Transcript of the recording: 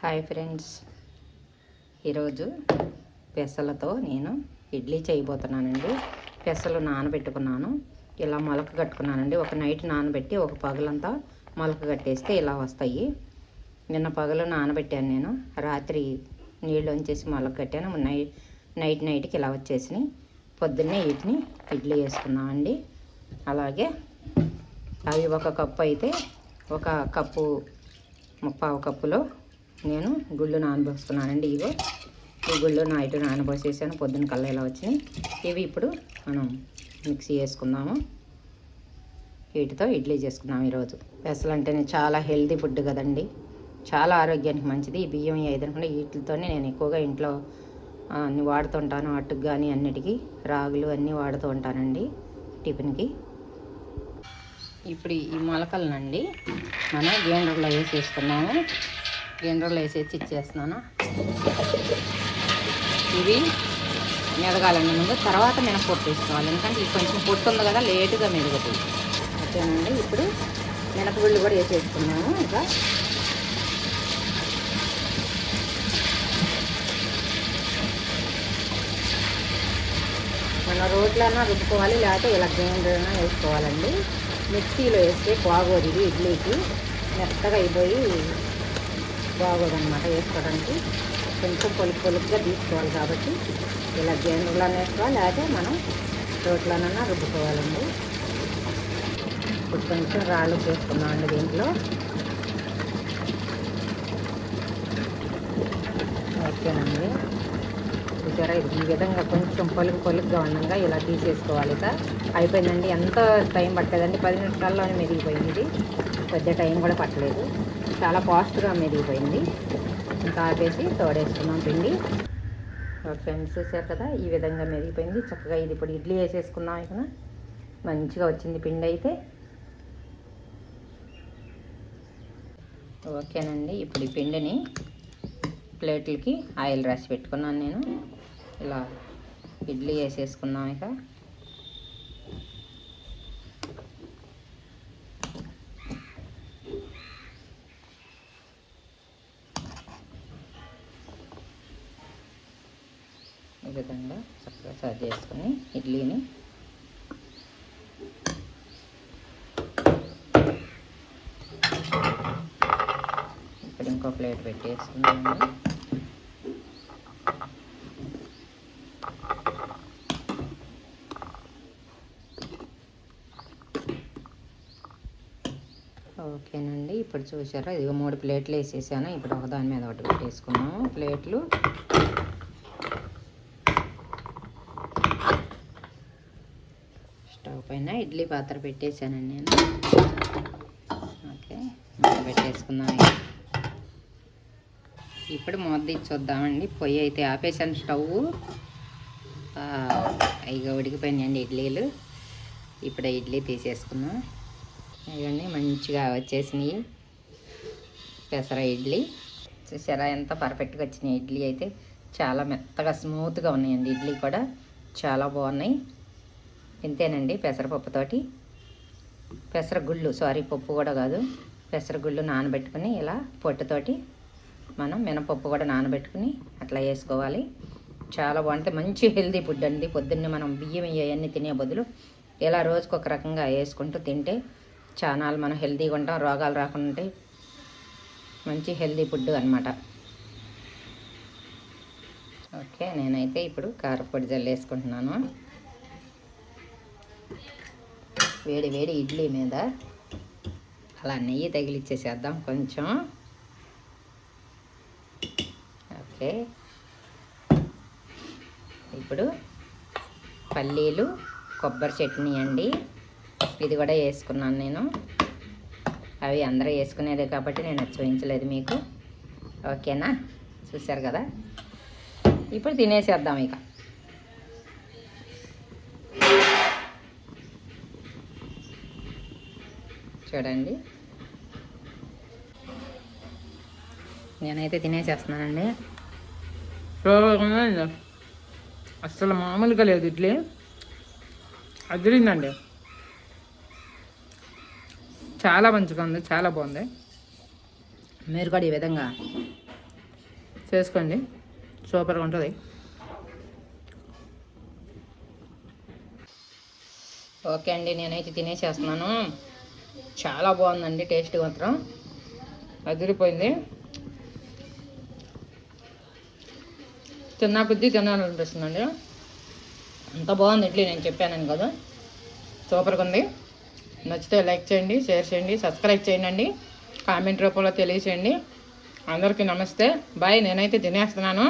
Hi friends. ఈరోజు పెసలతో నేను ఇడ్లీ చేయబోతున్నానండి. పెసలు నానబెట్టుకున్నాను. ఇలా మొలక కట్టుకున్నానండి. ఒక నైట్ నానబెట్టి ఒక పగలంతా మొలక కట్టేస్తే ఇలా వస్తాయి. నిన్న పగలు నానబెట్టాను నేను. రాత్రి నీళ్ళు వంచేసి మొలక కట్టాను. నై నైట్ నైట్కి ఇలా వచ్చేసినాయి. పొద్దున్నే వీటిని ఇడ్లీ వేసుకున్నామండి. అలాగే అవి ఒక కప్పు అయితే ఒక కప్పు ముప్పావు కప్పులో నేను గుళ్ళు నానబోసుకున్నానండి ఇవో. ఈ గుళ్ళు నైట్ నానబోసేసాను పొద్దున్న కల్లా ఇలా వచ్చినాయి. ఇవి ఇప్పుడు మనం మిక్సీ వేసుకుందాము వీటితో ఇడ్లీ చేసుకున్నాం ఈరోజు. పెసలు అంటేనే చాలా హెల్తీ ఫుడ్ కదండి. చాలా ఆరోగ్యానికి మంచిది. ఈ బియ్యం ఏదనుకుంటే వీటితోనే నేను ఎక్కువగా ఇంట్లో అన్ని అన్ని వాడుతుంటాను అట్టుకు కానీ అన్నిటికీ రాగులు అన్నీ వాడుతూ ఉంటానండి టిఫిన్కి. ఇప్పుడు ఈ మొలకలనండి మనం గేండ్రలో వేసేసుకున్నాము గిండ్రలు వేసేసి ఇచ్చేస్తున్నాను. ఇవి మెదగాలండి ముందు. తర్వాత మినపొట్టు వేసుకోవాలి. ఎందుకంటే ఇది కొంచెం పొట్టు ఉంది కదా లేటుగా మెదుగుతుంది. ఓకేనండి. ఇప్పుడు మినపగుళ్ళు కూడా వేసేసుకున్నాము ఇంకా మన రోట్లైనా రుబ్బుకోవాలి లేకపోతే ఇలా గ్రైండర్ వేసుకోవాలండి. మిక్సీలో వేస్తే బాగోదు ఇడ్లీకి. మెత్తగా అయిపోయి బాగోదన్నమాట వేసుకోవడానికి. కొంచెం పొలుపు పొలుపుగా తీసుకోవాలి కాబట్టి ఇలా గ్రైండర్లో వేసుకోవాలి లేకపోతే మనం రోట్లోనన్నా రుబ్బుకోవాలండి. ఇప్పుడు కొంచెం రాళ్ళు వేసుకున్నామండి దీంట్లో ఓకేనండి చూసారా ఇది ఈ విధంగా కొంచెం పలుకు పలుకుగా ఉండగా ఇలా తీసేసుకోవాలి ఇక. అయిపోయిందండి. ఎంత టైం పట్టలేదండి. పది నిమిషాల్లోనే మెరిగిపోయింది పెద్ద టైం కూడా పట్టలేదు. చాలా ఫాస్ట్గా మెరిగిపోయింది ఇంకా ఆపేసి తోడేసుకున్నాం పిండి. ఫ్రెండ్స్ చూసారు కదా ఈ విధంగా మెరిగిపోయింది చక్కగా ఇది ఇప్పుడు ఇడ్లీ వేసేసుకున్నాం ఇక. మంచిగా వచ్చింది పిండి అయితే. ఓకేనండి. ఇప్పుడు ఈ పిండిని ప్లేట్లకి ఆయిల్ రాసి పెట్టుకున్నాను నేను. ఇలా ఇడ్లీ వేసేసుకున్నాం ఇక. ఈ విధంగా చక్కగా సర్వ్ చేసుకుని ఇడ్లీని ఇప్పుడు ఇంకో ప్లేట్ పెట్టేసుకున్నామండి ఓకేనండి. ఇప్పుడు చూసారా ఇది మూడు ప్లేట్లు వేసేసాను. ఇప్పుడు ఒక దాని మీద ఒకటి పెట్టేసుకున్నాము ప్లేట్లు. స్టవ్ పైన ఇడ్లీ పాత్ర పెట్టేశానండి నేను. ఓకే పెట్టేసుకున్నాను పెట్టేసుకుందాం ఇప్పుడు మూత చూద్దామండి పొయ్యి అయితే ఆపేసాను స్టవ్. ఇక ఉడికిపోయినాయండి ఇడ్లీలు. ఇప్పుడు ఇడ్లీ తీసేసుకున్నాం ఇవన్నీ మంచిగా వచ్చేసినాయి. పెసర ఇడ్లీ. చూసారా ఎంత పర్ఫెక్ట్గా వచ్చినాయి. ఇడ్లీ అయితే చాలా మెత్తగా స్మూత్గా ఉన్నాయండి. ఇడ్లీ కూడా చాలా బాగున్నాయి. ఇంతేనండి పెసరపప్పుతోటి పెసరగుళ్ళు సారీ పప్పు కూడా కాదు. పెసరగుళ్ళు నానబెట్టుకుని ఇలా పొట్టుతోటి మనం మినపప్పు కూడా నానబెట్టుకుని అట్లా వేసుకోవాలి. చాలా బాగుంటే మంచి హెల్తీ ఫుడ్ అండి. పొద్దున్నే మనం బియ్యం ఇవన్నీ తినే బదులు ఇలా రోజుకు ఒక రకంగా వేసుకుంటూ తింటే చాలా మనం హెల్తీగా ఉంటాం రోగాలు రాకుండా ఉంటాయి మంచి హెల్తీ ఫుడ్ అనమాట ఓకే నేనైతే ఇప్పుడు కారపొడి జల్లు వేసుకుంటున్నాను. వేడి వేడి ఇడ్లీ మీద అలా నెయ్యి తగిలిచ్చేసేద్దాం కొంచెం. ఓకే. ఇప్పుడు పల్లీలు కొబ్బరి చట్నీ అండి. ఇది కూడా వేసుకున్నాను నేను. అవి అందరూ వేసుకునేదే కాబట్టి నేను చూపించలేదు మీకు. ఓకేనా? చూశారు కదా? ఇప్పుడు తినేసేద్దాం ఇక. చూడండి. నేనైతే తినేసేస్తున్నానండి. అసలు మామూలుగా లేదు ఇడ్లీ. అదిరిందండి. చాలా మంచిగా ఉంది చాలా బాగుంది. మీరు కూడా ఈ విధంగా చేసుకోండి. సూపర్గా ఉంటుంది. ఓకే అండి నేనైతే తినేసేస్తున్నాను. చాలా బాగుందండి టేస్ట్ మాత్రం. అదిరిపోయింది. తిన్నా కొద్దీ తినాలనిపిస్తుందండి. అంత బాగుంది ఇడ్లీ నేను చెప్పానని కదా. సూపర్గా ఉంది. నచ్చితే లైక్ చేయండి షేర్ చేయండి సబ్స్క్రైబ్ చేయండి కామెంట్ రూపంలో తెలియచేయండి. అందరికీ నమస్తే. బాయ్ నేనైతే తినేస్తున్నాను.